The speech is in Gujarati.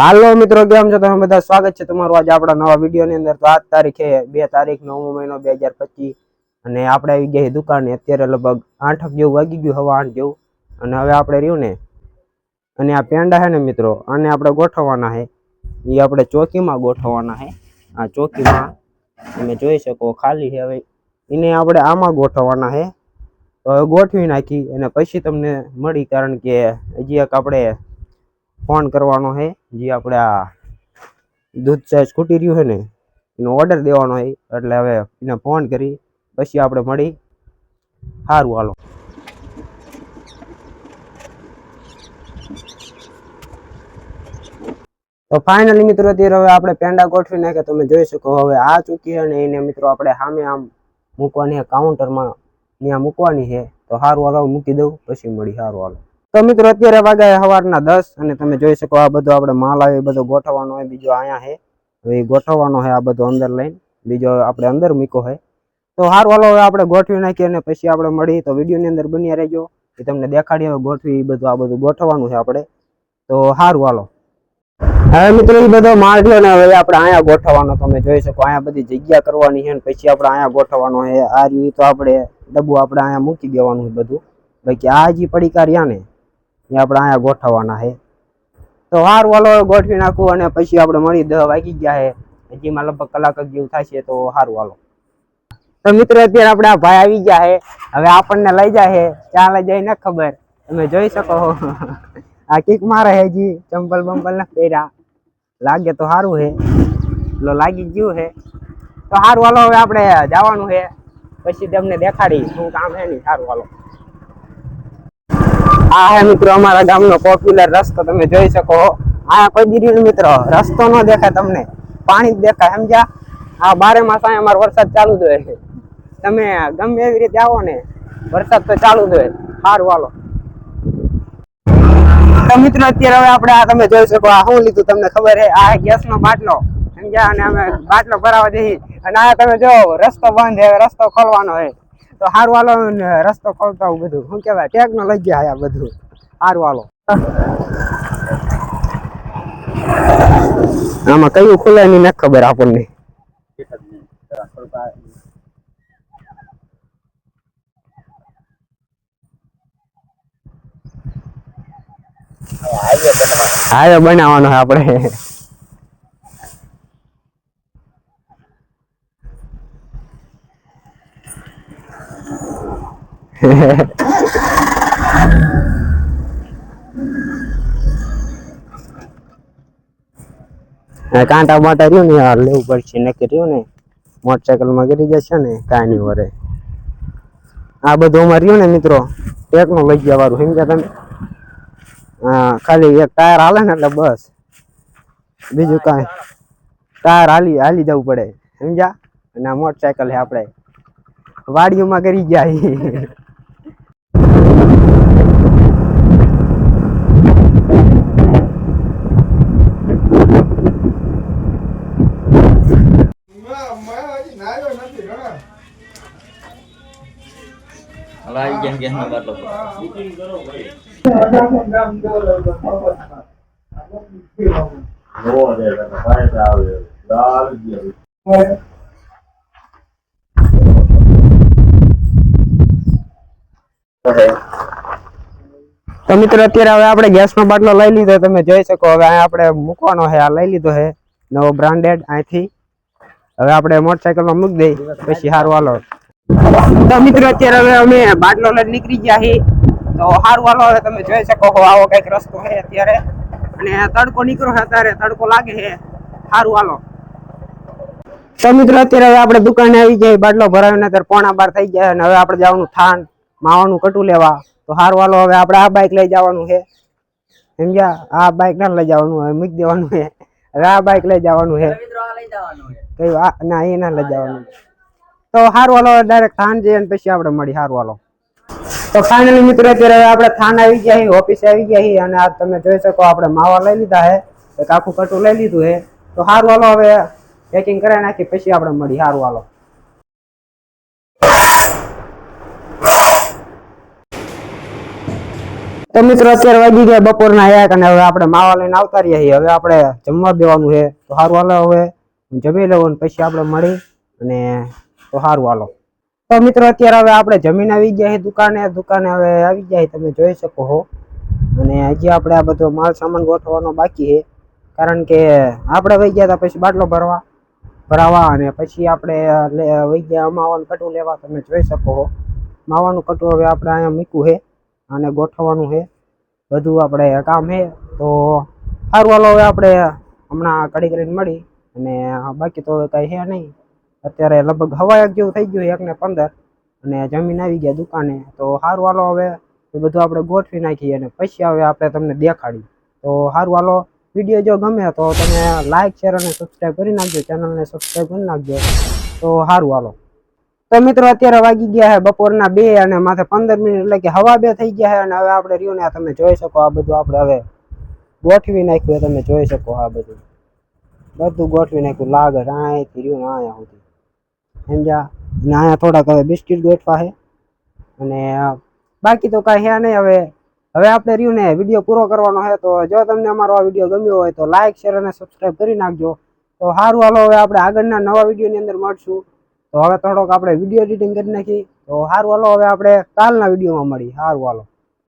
હાલો મિત્રો, કેમ છો? તમે બધા સ્વાગત છે તમારું આજે આપણા નવા વિડીયોની અંદર. તો આજ તારીખે બે તારીખ નવમો મહિનો બે હજાર પચીસ અને આપણે આવી ગયા દુકાને. અત્યારે લગભગ આઠક જેવું વાગી ગયું, હવા આઠ જેવું. અને હવે આપણે રહ્યું ને. અને આ પેંડા છે ને મિત્રો, આને આપણે ગોઠવવાના છે. એ આપણે ચોકીમાં ગોઠવવાના છે. આ ચોકીમાં તમે જોઈ શકો, ખાલી છે હવે. એને આપણે આમાં ગોઠવવાના છે. તો હવે ગોઠવી નાખી અને પછી તમને મળી, કારણ કે હજી એક આપણે ફોન કરવાનો છે. જે આપણે આ દૂધ સાઈઝ ખૂટી રહ્યું છે ને, એનો ઓર્ડર દેવાનો હોય એટલે હવે એને ફોન કરી, પછી આપણે મળી. સારું હાલો. તો ફાઇનલી મિત્રો, અત્યારે હવે આપણે પેંડા ગોઠવી નાખે તમે જોઈ શકો, હવે આ ચૂકી છે ને, એને મિત્રો આપણે સામે આમ મૂકવાની છે કાઉન્ટરમાં ત્યાં મૂકવાની છે. તો સારું હાલો, મૂકી દઉં, પછી મળી. સારું હાલો. તો મિત્રો, અત્યારે વાગ્યા સવારના દસ અને તમે જોઈ શકો આ બધો આપણે માલ આવે બધો ગોઠવવાનો હોય, બીજો અહીંયા છે. એ ગોઠવવાનો છે આ બધો અંદર લઈને. બીજો આપણે અંદર મૂકો છે તો સારું હાલો, હવે આપણે ગોઠવી નાખીએ અને પછી આપણે મળી તો વિડીયોની અંદર બન્યા રહેજો. એ તમને દેખાડીએ ગોઠવી, એ બધું, આ બધું ગોઠવવાનું છે આપણે. તો સારું હાલો. હવે મિત્રો, એ બધો માલ રહ્યો ને હવે આપણે અહીંયા ગોઠવવાનો. તમે જોઈ શકો, અહીંયા બધી જગ્યા કરવાની છે ને પછી આપણે અહીંયા ગોઠવવાનો છે. આ રહ્યું તો આપણે ડબ્બુ આપણે અહીંયા મૂકી દેવાનું છે બધું. બાકી આ જે પડીકા રહ્યા ને. એ આપણે અહીંયા ગોઠવવાના છે. તો હાર વાલો ગોઠવી નાખું અને પછી આપણે મળી દહ વાગી ગયા છે. હજીમાં લગભગ કલાક જેવું થશે તો હાર વાલો. તો મિત્રો, અત્યારે આપણે આ ભાઈ આવી ગયા છે. હવે આપણને લઈ જાય છે. ક્યાં લઈ જાય ન ખબર. તમે જોઈ શકો. આ કિક મારે છે જી ચંપલ બંપલ ના પહેર્યા. લાગે તો સારું છે. લો, લાગી ગયું છે. તો સારું હાલો હવે આપણે જવાનું છે. પછી તમને દેખાડી શું કામ છે નહીં સારું હાલો આ હે મિત્રો, અમારા ગામનો પોપ્યુલર રસ્તો, તમે જોઈ શકો આ કોઈ દીધી મિત્રો, રસ્તો ન દેખાય તમને. પાણી જ દેખાય, સમજ્યા? આ બારે માસ અહીંયા અમારો વરસાદ ચાલુ જ હોય તમે ગમે એવી રીતે આવો ને, વરસાદ તો ચાલુ જ હોય. સારું વાલો તો મિત્રો, અત્યારે હવે આપણે આ તમે જોઈ શકો, આ શું લીધું તમને ખબર છે? આ ગેસ નો બાટલો, સમજ્યા? અને અમે બાટલો ભરાવા જઈએ. અને આ તમે જો, રસ્તો બંધ છે, હવે રસ્તો ખોલવાનો છે. તો સારું હાલો રસ્તો ખોલતા બધું. શું કહેવાય? ટેકનોલોજી આ બધું. સારું હાલો આમાં કયું ખુલે ની નથી ખબર આપણને. હાયો બનાવવાનો આપણે. કાંટા બાટા રહ્યું ને યાર લેવું પડશે, નક્કી રહ્યું ને. મોટરસાયકલમાં ગરી જશે ને, કાંઈ નહીં વરે. આ બધું અમારે રહ્યું ને, મિત્રો. ટેકનોલોજી વાળું, સમજ્યા તમે? હા, ખાલી એક ટાયર હાલે ને એટલે બસ. બીજું કાંઈ. ટાયર હાલી હાલી જવું પડે, સમજ્યા? અને આ મોટરસાયકલ છે આપણે. વાડીઓમાં કરી ગયા હવે આવી ગયા ગેસ નો બાટલો તો મિત્રો, અત્યારે હવે આપણે ગેસનો બાટલો લઈ લીધો. તમે જોઈ શકો, હવે અહીંયા આપણે મૂકવાનો છે, આ લઈ લીધો છે. નવો બ્રાન્ડેડ અહીંથી. હવે આપણે મોટરસાયકલમાં મૂકી દઈ પછી સારું હાલો. તો મિત્રો અત્યારે હવે અમે બાટલો નીકળી ગયા છીએ. તો સારું વાલો હવે તમે જોઈ શકો છો આવો કંઈક રસ્તો છે અત્યારે. અને તડકો નીકળ્યો છે અત્યારે તડકો લાગે છે. સારું વાલો તો મિત્રો અત્યારે હવે આપણે દુકાને આવી ગયા બાટલો ભરાવીને અત્યારે પોણા બાર થઈ ગયા અને હવે આપણે જવાનું થાન માવાનું કટું લેવા. તો હારું વાલો હવે આપણે આ બાઇક લઈ જવાનું છે. સમજ્યા? આ બાઇક ના લઈ જવાનું હવે મૂકી દેવાનું છે. હવે આ બાઇક લઈ જવાનું છે. કઈ ના એ ના લઈ જવાનું. તો સારું હાલો ડાયરેક્ટ થાન જઈએ અને પછી આપણે મળી સારું હાલો. તો ફાઇનલી મિત્રો, અત્યારે આપણે થાન આવી ગયા છીએ ઓફિસે આવી ગયા છીએ, અને આ તમે જોઈ શકો આપણે માવા લઈ લીધા છે, એક આખું કટું લઈ લીધું છે. તો સારું હાલો, હવે પેકિંગ કરાવી નાખી પછી આપણે મળી સારું હાલો. તો મિત્રો, અત્યારે વાગી ગયા બપોરના એક, અને હવે આપણે માવા લઈને આવતા રહ્યા છીએ. હવે આપણે જમવા બેવાનું છે. તો સારું હાલો, હવે જમી લઉં પછી આપણે મળી અને તો સારું હાલો. તો મિત્રો, અત્યારે હવે આપણે જમીન આવી ગયા છે દુકાને. દુકાને હવે આવી ગયા તમે જોઈ શકો હો. અને હજી આપણે આ બધો માલ સામાન ગોઠવવાનો બાકી છે. કારણ કે આપણે વહી ગયા હતા પછી બાટલો ભરવા, ભરાવા અને પછી આપણે વહી ગયા માવાનું કટું લેવા. તમે જોઈ શકો હો. માવાનું કટું હવે આપણે અહીંયા મૂક્યું છે અને ગોઠવવાનું છે. બધું આપણે કામ છે. તો સારું હાલો, હવે આપણે હમણાં કડી કરીને મળી. અને બાકી તો કાંઈ છે નહીં. અત્યારે લગભગ હવા એક જેવું થઈ ગયું એક ને પંદર. અને જમીન આવી ગયા દુકાને. તો સારું હાલો હવે એ બધું આપણે ગોઠવી નાખીએ અને પછી હવે આપણે તમને દેખાડી તો સારું હાલો, વીડિયો જો ગમે તો તમે લાઇક શેર અને સબસ્ક્રાઈબ કરી નાખજો ચેનલને સબસ્ક્રાઈબ કરી નાખજો. તો સારું હાલો. તો મિત્રો અત્યારે વાગી ગયા છે બપોરના બે અને માથે પંદર મિનિટ, એટલે કે હવા બે થઈ ગયા છે અને હવે આપણે રહ્યું ને તમે જોઈ શકો આ બધું આપણે હવે ગોઠવી નાખ્યું તમે જોઈ શકો આ બધું. બધું ગોઠવી નાખ્યું, લાગે રાયથી રહ્યું અહીંયા સુધી. સમજ્યા અને અહીંયા થોડાક હવે બિસ્કિટ ગોઠવા છે. અને બાકી તો કાંઈ હે નહીં. હવે હવે આપણે રહ્યું ને, વીડિયો પૂરો કરવાનો છે. તો જો તમને અમારો આ વીડિયો ગમ્યો હોય તો લાઈક, શેર અને સબસ્ક્રાઈબ કરી નાખજો. તો સારું, હાલો, હવે આપણે આગળના નવા વિડીયોની અંદર મળશું. તો હવે થોડોક આપણે વીડિયો એડિટિંગ કરી નાખી. તો સારું, હાલો, હવે આપણે કાલના વિડીયોમાં મળી સારું, હાલો.